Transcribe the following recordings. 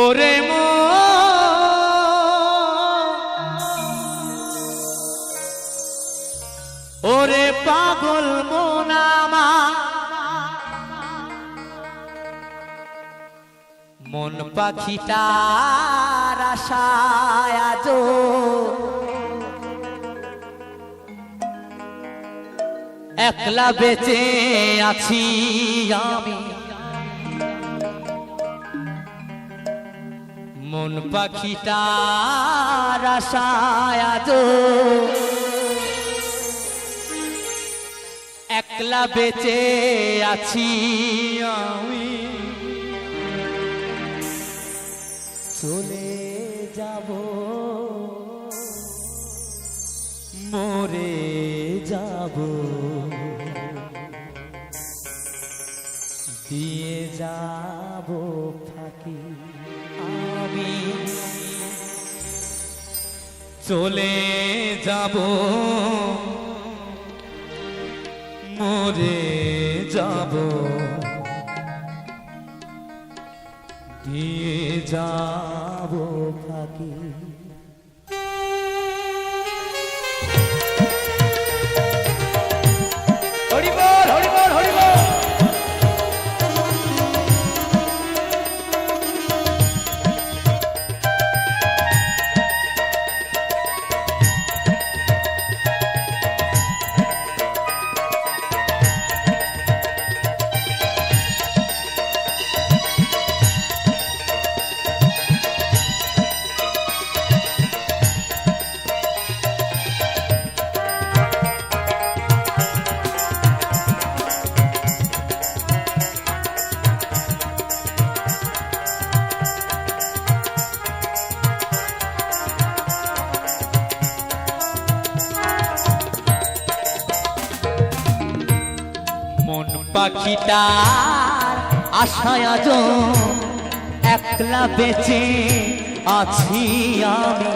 ওরে মো। ওরে পাগল মোনামা মন পাখিটার আশায় আজো একলা বেঁচে আছি আমি। মন পাখিটার আশায় আজো একলা বেঁচে আছি আমি। চলে যাব। মরে যাব। দিয়ে যাব ফাঁকি। আমি চলে যাব। মরে যাব। দিয়ে যাব ফাঁকি। পাখিটার আশায় আজ একলা বেঁচে আছি আমি।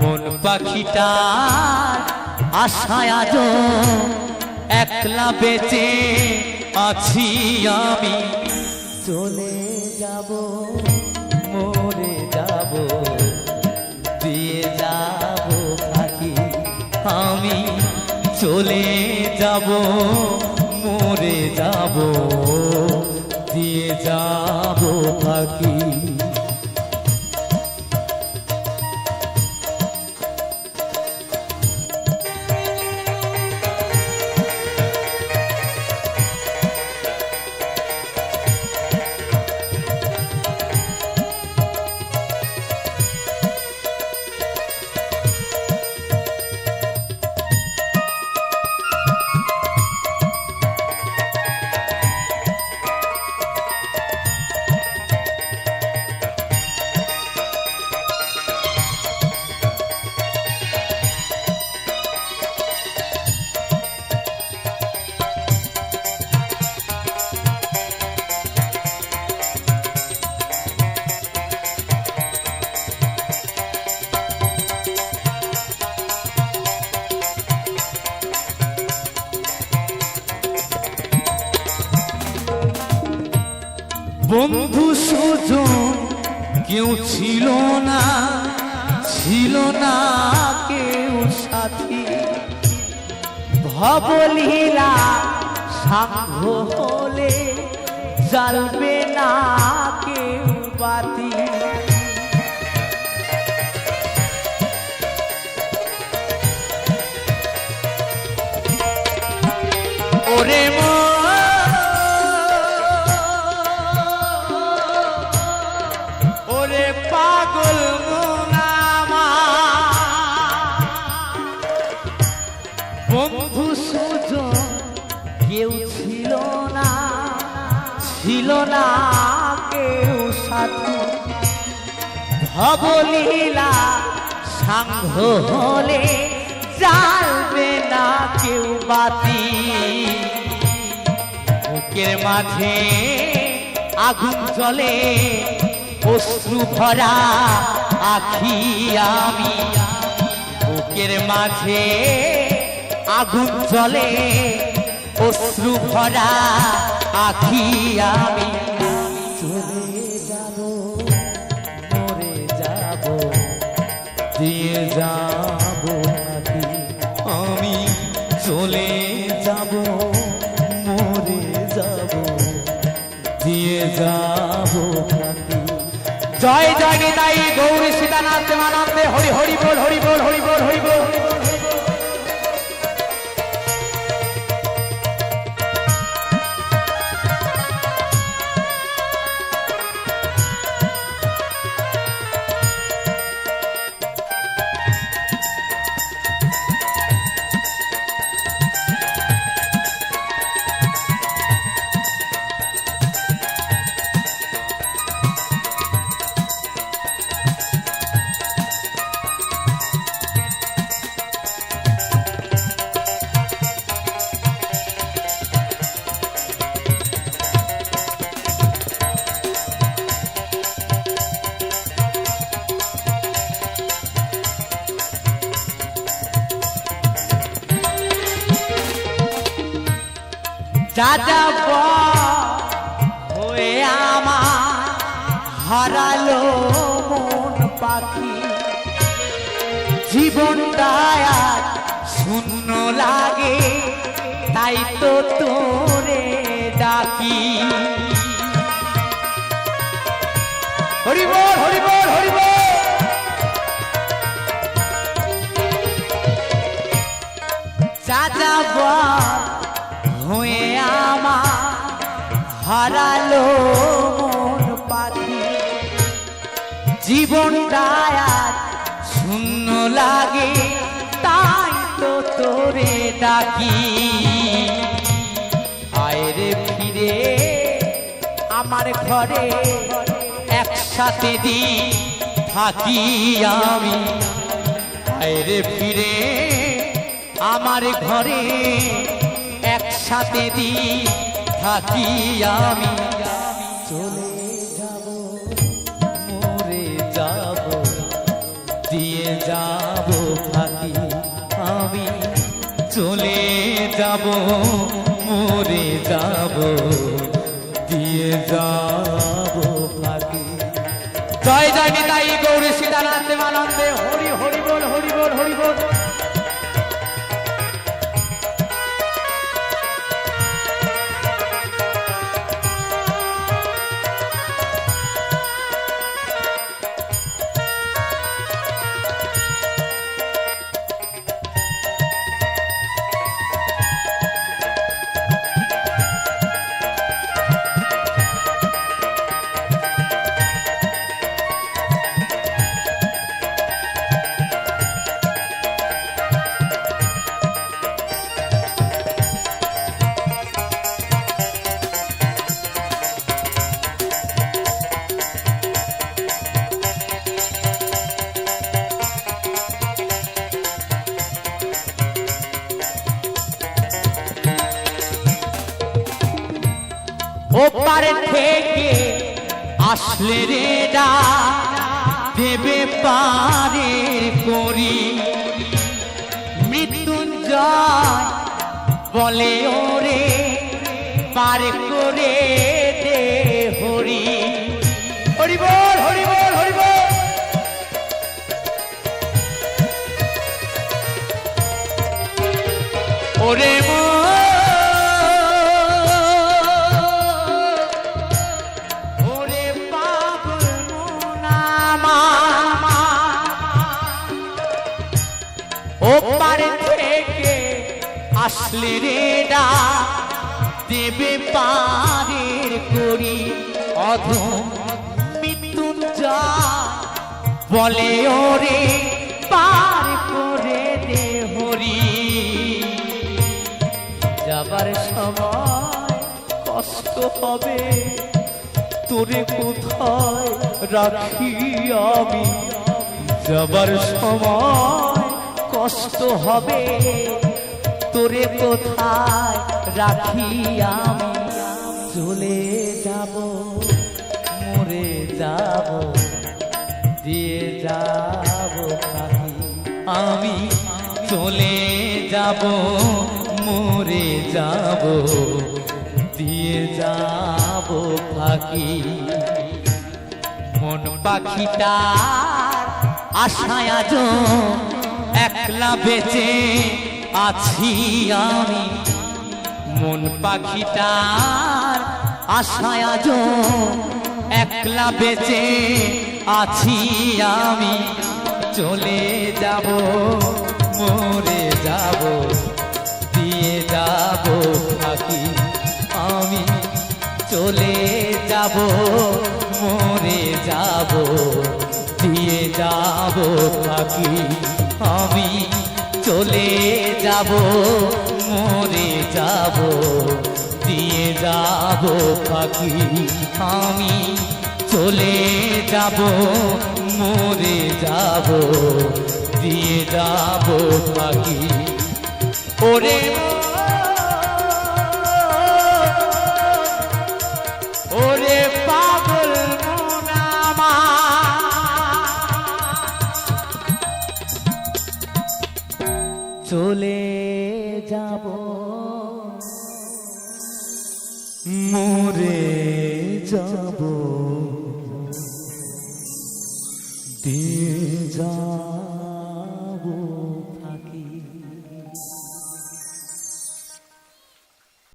মন পাখিটার আশায় আজ একলা বেঁচে আছি আমি। চলে যাব, মরে যাব, দিয়ে যাব থাকি আমি চলে যাব যাব থাকি। কেউ ছিল না ছিল না কেউ সাথী। ভবলীলা সাঙ্গ হলে জ্বালবে না কেউ বাতি। ওরে মা ভবলীলা সাঙ্গ হলে জানবে না কেউ বাতি। বুকের মাঝে আগুন জ্বলে, অশ্রু ভরা আখি আমি। বুকের মাঝে আগুন জ্বলে, অশ্রু ভরা আখি আমি। যাব জয় জয় নিতাই গৌরী সীতানাথ প্রেমানন্দে হরি হরি বল হরি বল হরি বল হরি বল। যা হয়ে আমার হারালো মন পাখি। জীবনটা শূন্য লাগে, তাই তো তোরে ডাকি। হরি বল হরি বল হরি বল চাচা হয়ে আমার হারালো মন পাখি। জীবনটা আজ শূন্য লাগে, তাই তো তোরে ডাকি। আয়রে ফিরে আমার ঘরে, একসাথে দি থাকি আমি। আয়রে ফিরে আমার ঘরে একসাথে দি থাকি আমি। চলে যাব, মরে যাব, দিয়ে যাব থাকি আমি। চলে যাব, মরে যাব, দিয়ে যাব থাকি। জয় জয় নিতাই গৌরী সীতানাথ দেবানন্দে। হরি হরি বল হরি বল হরি বল। আসলে রে ডা দেবে পারের করি মৃত্যুঞ্জয় বলে ওরে, পার করে দে হরি। হরি বল, হরি ওরে ও পারে থেকে আসলে রে ডা, দেবে পারের করি অধম মৃত্যুঞ্জয় বলে ওরে, পার করে দে হরি। যাবার সময় কষ্ট হবে, তোরে কোথায় রাখি আমি? যাবার সময় কষ্ট হবে? তোরে কোথায় রাখি আমি চলে যাব, মরে যাব, দিয়ে যাব আমি চলে যাব, মরে যাব, দিয়ে যাব পাখি। মন পাখিটা আশায় আজ একলা বেঁচে আছি আমি। মন পাখিটার আশায় আজ একলা বেঁচে আছি আমি। চলে যাব, মরে যাব, দিয়ে যাব থাকি আমি। চলে যাব, মরে যাব, দিয়ে যাব থাকি আমি চলে যাব, মরে যাব, দিয়ে যাব পাখি। আমি চলে যাব, মরে যাব, দিয়ে যাব পাখি। ওরে চলে যাব। মরে যাব। দিয়ে যাব